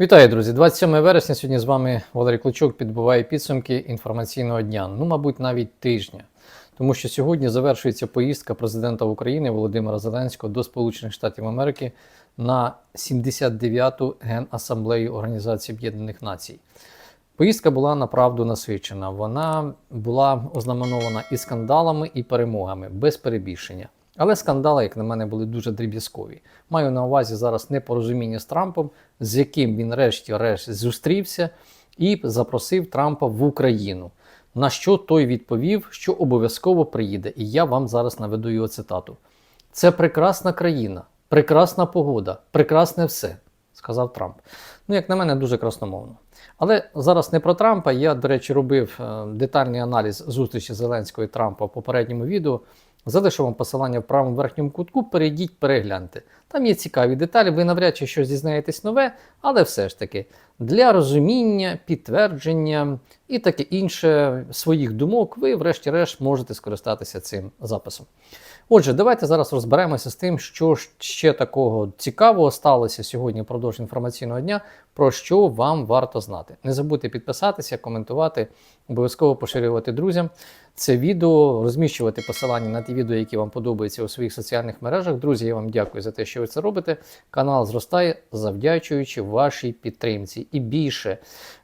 Вітаю, друзі! 27 вересня. Сьогодні з вами Валерій Клочок підбиває підсумки інформаційного дня. Ну, мабуть, навіть тижня. Тому що сьогодні завершується поїздка президента України Володимира Зеленського до Сполучених Штатів Америки на 79-ту Генасамблею Організації Об'єднаних Націй. Поїздка була направду насичена. Вона була ознаменована і скандалами, і перемогами, без перебільшення. Але скандали, як на мене, були дуже дріб'язкові. Маю на увазі зараз непорозуміння з Трампом, з яким він решті-решт зустрівся і запросив Трампа в Україну. На що той відповів, що обов'язково приїде. І я вам зараз наведу його цитату: Це прекрасна країна, прекрасна погода, прекрасне все, сказав Трамп. Ну, як на мене, дуже красномовно. Але зараз не про Трампа. Я, до речі, робив е, детальний аналіз зустрічі Зеленського і Трампа в попередньому відео. Залишу вам посилання в правому верхньому кутку, перейдіть, перегляньте. Там є цікаві деталі, ви навряд чи щось дізнаєтесь нове, але все ж таки для розуміння, підтвердження і таке інше своїх думок, ви, врешті-решт, можете скористатися цим записом. Отже, давайте зараз розберемося з тим, що ще такого цікавого сталося сьогодні впродовж інформаційного дня, про що вам варто знати. Не забудьте підписатися, коментувати, обов'язково поширювати друзям це відео, розміщувати посилання на ті відео, які вам подобаються у своїх соціальних мережах. Друзі, я вам дякую за те, що ви це робите. Канал зростає, завдячуючи вашій підтримці. І більше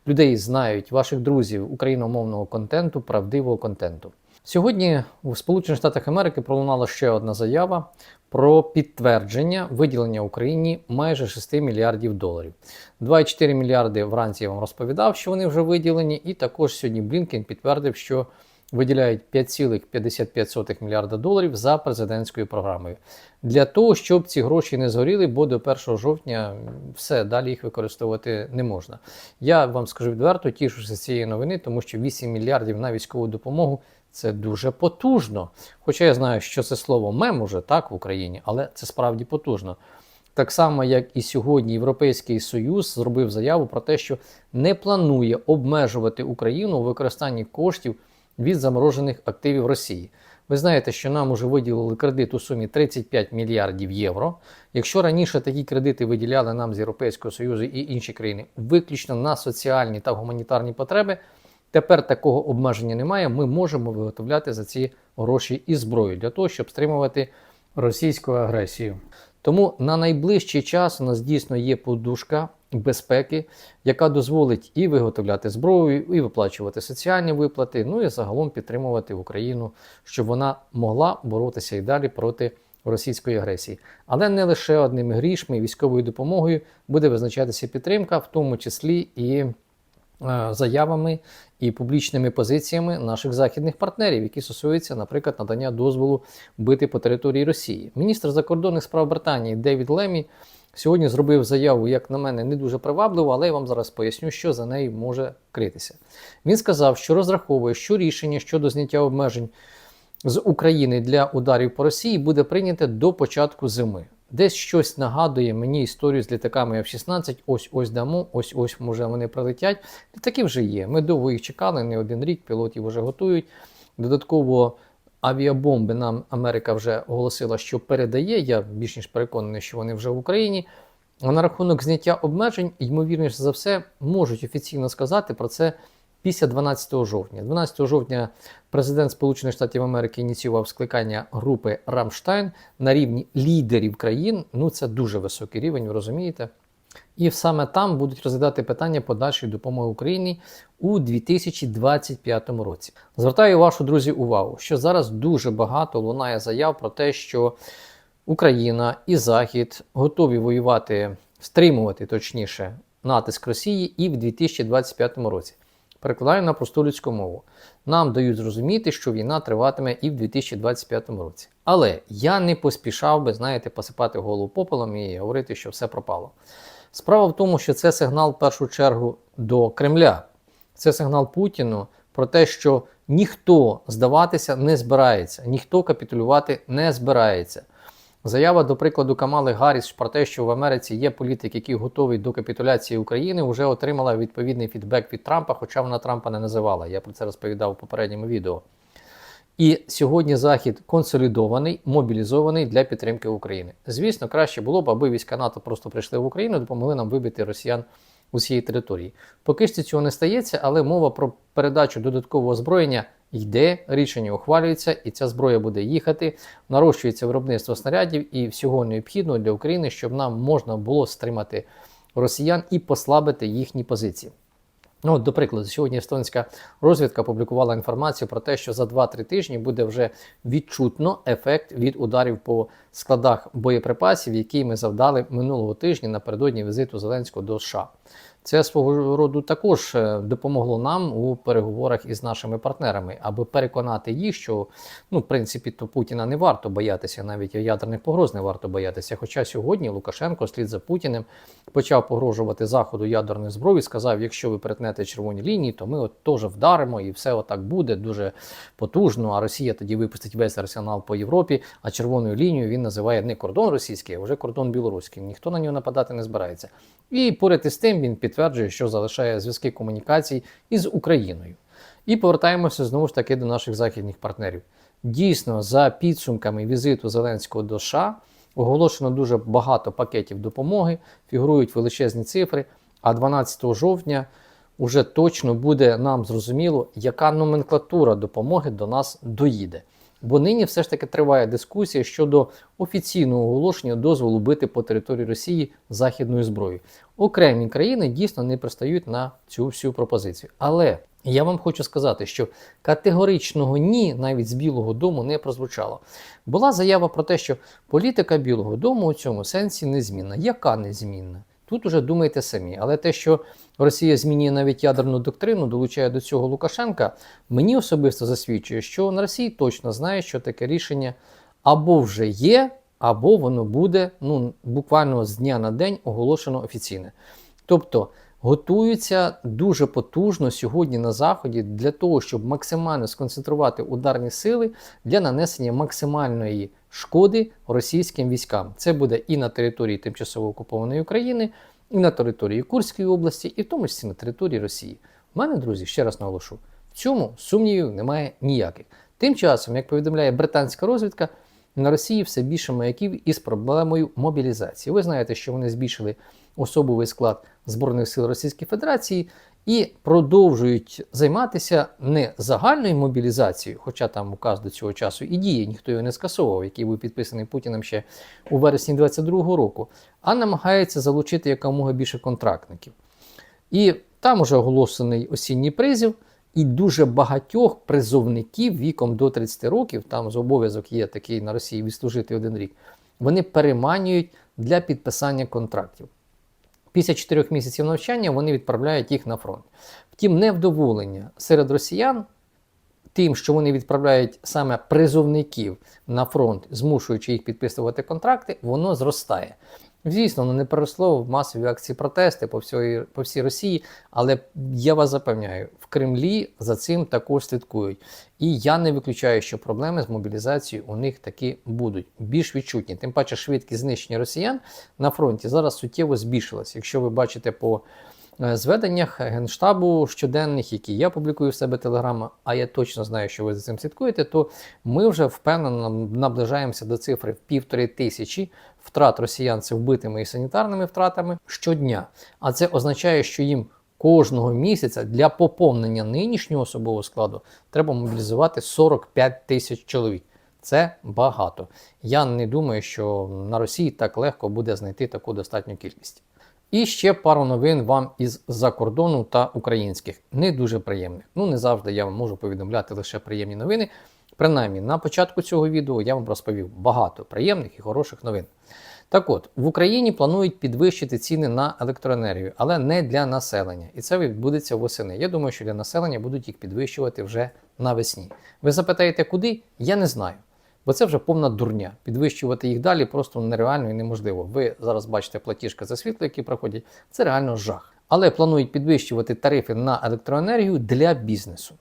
людей знають ваших друзів україномовного контенту, правдивого контенту. Сьогодні у Сполучених Штатах Америки пролунала ще одна заява про підтвердження виділення Україні майже 6 мільярдів доларів. 2,4 мільярди вранці я вам розповідав, що вони вже виділені, і також сьогодні Блінкен підтвердив, що виділяють 5,55 мільярда доларів за президентською програмою. Для того, щоб ці гроші не згоріли, бо до 1 жовтня все, далі їх використовувати не можна. Я вам скажу відверто, тішуся з цієї новини, тому що 8 мільярдів на військову допомогу це дуже потужно. Хоча я знаю, що це слово мем уже так в Україні, але це справді потужно. Так само, як і сьогодні Європейський Союз зробив заяву про те, що не планує обмежувати Україну у використанні коштів від заморожених активів Росії. Ви знаєте, що нам уже виділили кредит у сумі 35 мільярдів євро. Якщо раніше такі кредити виділяли нам з Європейського Союзу і інші країни виключно на соціальні та гуманітарні потреби, тепер такого обмеження немає. Ми можемо виготовляти за ці гроші і зброю для того, щоб стримувати російську агресію. Тому на найближчий час у нас дійсно є подушка безпеки, яка дозволить і виготовляти зброю, і виплачувати соціальні виплати, ну і загалом підтримувати Україну, щоб вона могла боротися і далі проти російської агресії. Але не лише одними грішми військовою допомогою буде визначатися підтримка, в тому числі і заявами і публічними позиціями наших західних партнерів, які стосуються, наприклад, надання дозволу бити по території Росії. Міністр закордонних справ Британії Девід Лемі сьогодні зробив заяву, як на мене, не дуже привабливу, але я вам зараз поясню, що за нею може критися. Він сказав, що розраховує, що рішення щодо зняття обмежень з України для ударів по Росії буде прийняте до початку зими. Десь щось нагадує мені історію з літаками F-16. Ось ось дамо, ось ось може вони прилетять. Літаки вже є. Ми довго їх чекали, не один рік, пілотів вже готують. Додатково авіабомби нам Америка вже оголосила, що передає. Я більш ніж переконаний, що вони вже в Україні. А на рахунок зняття обмежень, ймовірніше за все, можуть офіційно сказати про це після 12 жовтня. 12 жовтня президент Сполучених Штатів Америки ініціював скликання групи Рамштайн на рівні лідерів країн. Ну це дуже високий рівень, ви розумієте. І саме там будуть розглядати питання подальшої допомоги Україні у 2025 році. Звертаю вашу друзі увагу, що зараз дуже багато лунає заяв про те, що Україна і Захід готові воювати, стримувати точніше натиск Росії і в 2025 році. Перекладаю на просту людську мову. Нам дають зрозуміти, що війна триватиме і в 2025 році. Але я не поспішав би, знаєте, посипати голову попелом і говорити, що все пропало. Справа в тому, що це сигнал в першу чергу до Кремля. Це сигнал Путіну про те, що ніхто здаватися не збирається, ніхто капітулювати не збирається. Заява, до прикладу, Камали Гарріс про те, що в Америці є політик, який готовий до капітуляції України, вже отримала відповідний фідбек від Трампа, хоча вона Трампа не називала. Я про це розповідав у попередньому відео. І сьогодні Захід консолідований, мобілізований для підтримки України. Звісно, краще було б, аби війська НАТО просто прийшли в Україну, допомогли нам вибити росіян усієї території. Поки що цього не стається, але мова про передачу додаткового озброєння йде, рішення ухвалюється, і ця зброя буде їхати. Нарощується виробництво снарядів і всього необхідного для України, щоб нам можна було стримати росіян і послабити їхні позиції. Ну, до прикладу, сьогодні естонська розвідка публікувала інформацію про те, що за 2-3 тижні буде вже відчутно ефект від ударів по складах боєприпасів, які ми завдали минулого тижня напередодні візиту Зеленського до США. Це свого роду також е, допомогло нам у переговорах із нашими партнерами, аби переконати їх, що ну, в принципі то Путіна не варто боятися, навіть ядерних погроз не варто боятися. Хоча сьогодні Лукашенко слід за Путіним почав погрожувати заходу ядерної зброї, сказав: якщо ви перетнете червоні лінії, то ми от теж вдаримо, і все отак буде дуже потужно. А Росія тоді випустить весь арсенал по Європі. А червоною лінією він називає не кордон російський, а вже кордон білоруський. Ніхто на нього нападати не збирається. І поряд із тим він підтверджує, що залишає зв'язки комунікацій із Україною. І повертаємося знову ж таки до наших західних партнерів. Дійсно, за підсумками візиту Зеленського до США оголошено дуже багато пакетів допомоги, фігурують величезні цифри. А 12 жовтня уже точно буде нам зрозуміло, яка номенклатура допомоги до нас доїде. Бо нині все ж таки триває дискусія щодо офіційного оголошення дозволу бити по території Росії західною зброєю. Окремі країни дійсно не пристають на цю всю пропозицію. Але я вам хочу сказати, що категоричного ні навіть з Білого Дому не прозвучало. Була заява про те, що політика Білого Дому у цьому сенсі незмінна. Яка незмінна? Тут уже думайте самі. Але те, що Росія змінює навіть ядерну доктрину, долучає до цього Лукашенка, мені особисто засвідчує, що на Росії точно знає, що таке рішення або вже є, або воно буде ну, буквально з дня на день оголошено офіційне. Тобто готуються дуже потужно сьогодні на Заході для того, щоб максимально сконцентрувати ударні сили для нанесення максимальної шкоди російським військам. Це буде і на території тимчасово окупованої України, і на території Курської області, і в тому числі на території Росії. У мене, друзі, ще раз наголошу, в цьому сумнівів немає ніяких. Тим часом, як повідомляє британська розвідка, на Росії все більше маяків із проблемою мобілізації. Ви знаєте, що вони збільшили особовий склад Збройних сил Російської Федерації і продовжують займатися не загальною мобілізацією, хоча там указ до цього часу і діє, ніхто його не скасовував, який був підписаний Путіним ще у вересні 2022 року, а намагається залучити якомога більше контрактників. І там уже оголошений осінній призів. І дуже багатьох призовників віком до 30 років, там з обов'язок є такий на Росії відслужити один рік, вони переманюють для підписання контрактів. Після 4 місяців навчання вони відправляють їх на фронт. Втім, невдоволення серед росіян тим, що вони відправляють саме призовників на фронт, змушуючи їх підписувати контракти, воно зростає. Звісно, воно не переросло в масові акції протести по всій, по всій Росії, але я вас запевняю, в Кремлі за цим також слідкують. І я не виключаю, що проблеми з мобілізацією у них таки будуть більш відчутні. Тим паче, швидкість знищення росіян на фронті зараз суттєво збільшилась. Якщо ви бачите по зведеннях Генштабу щоденних, які я публікую в себе телеграма, а я точно знаю, що ви за цим слідкуєте, то ми вже впевнено наближаємося до цифри в півтори тисячі втрат росіян це вбитими і санітарними втратами щодня. А це означає, що їм кожного місяця для поповнення нинішнього особового складу треба мобілізувати 45 тисяч чоловік. Це багато. Я не думаю, що на Росії так легко буде знайти таку достатню кількість. І ще пару новин вам із-за кордону та українських, не дуже приємних. Ну, не завжди я вам можу повідомляти лише приємні новини. Принаймні, на початку цього відео я вам розповів багато приємних і хороших новин. Так от, в Україні планують підвищити ціни на електроенергію, але не для населення. І це відбудеться восени. Я думаю, що для населення будуть їх підвищувати вже навесні. Ви запитаєте, куди? Я не знаю. Бо це вже повна дурня. Підвищувати їх далі просто нереально і неможливо. Ви зараз бачите платіжки за світло, які проходять. Це реально жах. Але планують підвищувати тарифи на електроенергію для бізнесу.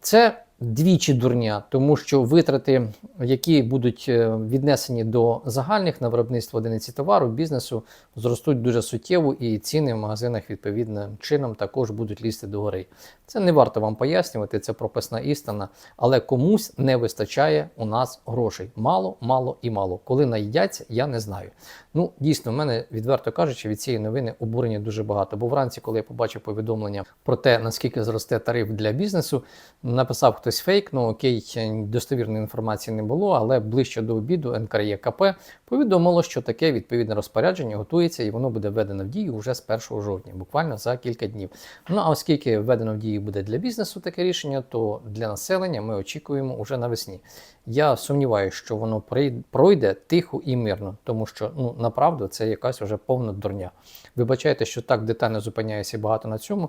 Це двічі дурня, тому що витрати, які будуть е, віднесені до загальних на виробництво одиниці товару, бізнесу, зростуть дуже суттєво, і ціни в магазинах відповідним чином також будуть лізти догори. Це не варто вам пояснювати, це прописна істина, але комусь не вистачає у нас грошей. Мало, мало і мало. Коли наїдяться, я не знаю. Ну, дійсно, в мене, відверто кажучи, від цієї новини обурення дуже багато. Бо вранці, коли я побачив повідомлення про те, наскільки зросте тариф для бізнесу, написав хтось фейк. Ну окей, достовірної інформації не було, але ближче до обіду НКРЄКП повідомило, що таке відповідне розпорядження готується і воно буде введено в дію вже з 1 жовтня, буквально за кілька днів. Ну а оскільки введено в дію буде для бізнесу таке рішення, то для населення ми очікуємо уже навесні. Я сумніваюся, що воно пройде тихо і мирно, тому що ну направду це якась вже повна дурня. Вибачайте, що так детально зупиняюся багато на цьому,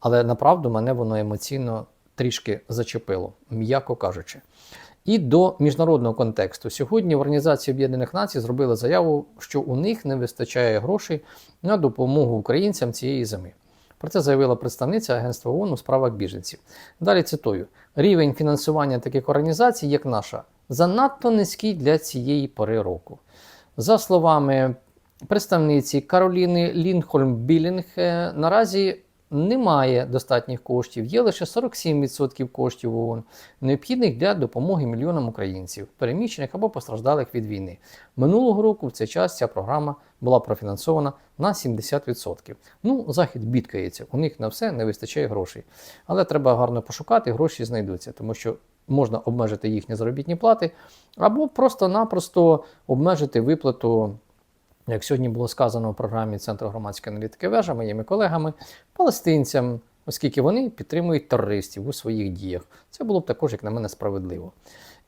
але направду мене воно емоційно трішки зачепило, м'яко кажучи. І до міжнародного контексту. Сьогодні в Організації Об'єднаних Націй зробили заяву, що у них не вистачає грошей на допомогу українцям цієї зими. Про це заявила представниця Агентства ООН у справах біженців. Далі цитую: рівень фінансування таких організацій, як наша, занадто низький для цієї пори року. За словами представниці Кароліни Лінхольм Білінг, е, наразі немає достатніх коштів, є лише 47% коштів ООН, необхідних для допомоги мільйонам українців, переміщених або постраждалих від війни. Минулого року в цей час ця програма була профінансована на 70%. Ну, захід бідкається, у них на все не вистачає грошей. Але треба гарно пошукати, гроші знайдуться, тому що можна обмежити їхні заробітні плати, або просто-напросто обмежити виплату як сьогодні було сказано в програмі Центру громадської аналітики вежа моїми колегами, палестинцям, оскільки вони підтримують терористів у своїх діях. Це було б також, як на мене, справедливо.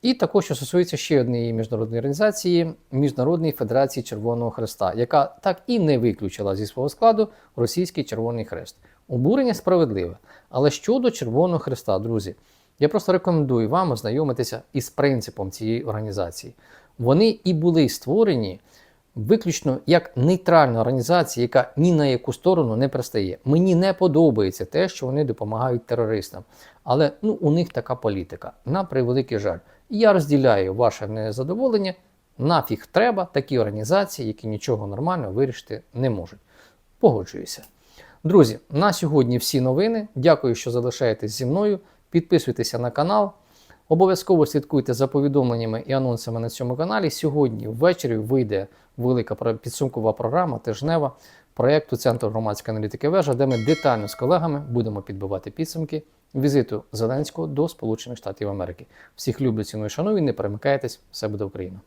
І також, що стосується ще однієї міжнародної організації Міжнародної Федерації Червоного Хреста, яка так і не виключила зі свого складу Російський Червоний Хрест. Обурення справедливе. Але щодо Червоного Хреста, друзі, я просто рекомендую вам ознайомитися із принципом цієї організації. Вони і були створені виключно як нейтральна організація, яка ні на яку сторону не пристає. Мені не подобається те, що вони допомагають терористам. Але ну, у них така політика. На превеликий жаль. Я розділяю ваше незадоволення. Нафіг треба такі організації, які нічого нормально вирішити не можуть. Погоджуюся. Друзі, на сьогодні всі новини. Дякую, що залишаєтесь зі мною. Підписуйтеся на канал. Обов'язково слідкуйте за повідомленнями і анонсами на цьому каналі. Сьогодні ввечері вийде велика підсумкова програма тижнева проєкту Центру громадської аналітики вежа, де ми детально з колегами будемо підбивати підсумки візиту Зеленського до Сполучених Штатів Америки. Всіх люблю, ціную, шаную, не перемикайтесь, все буде Україна.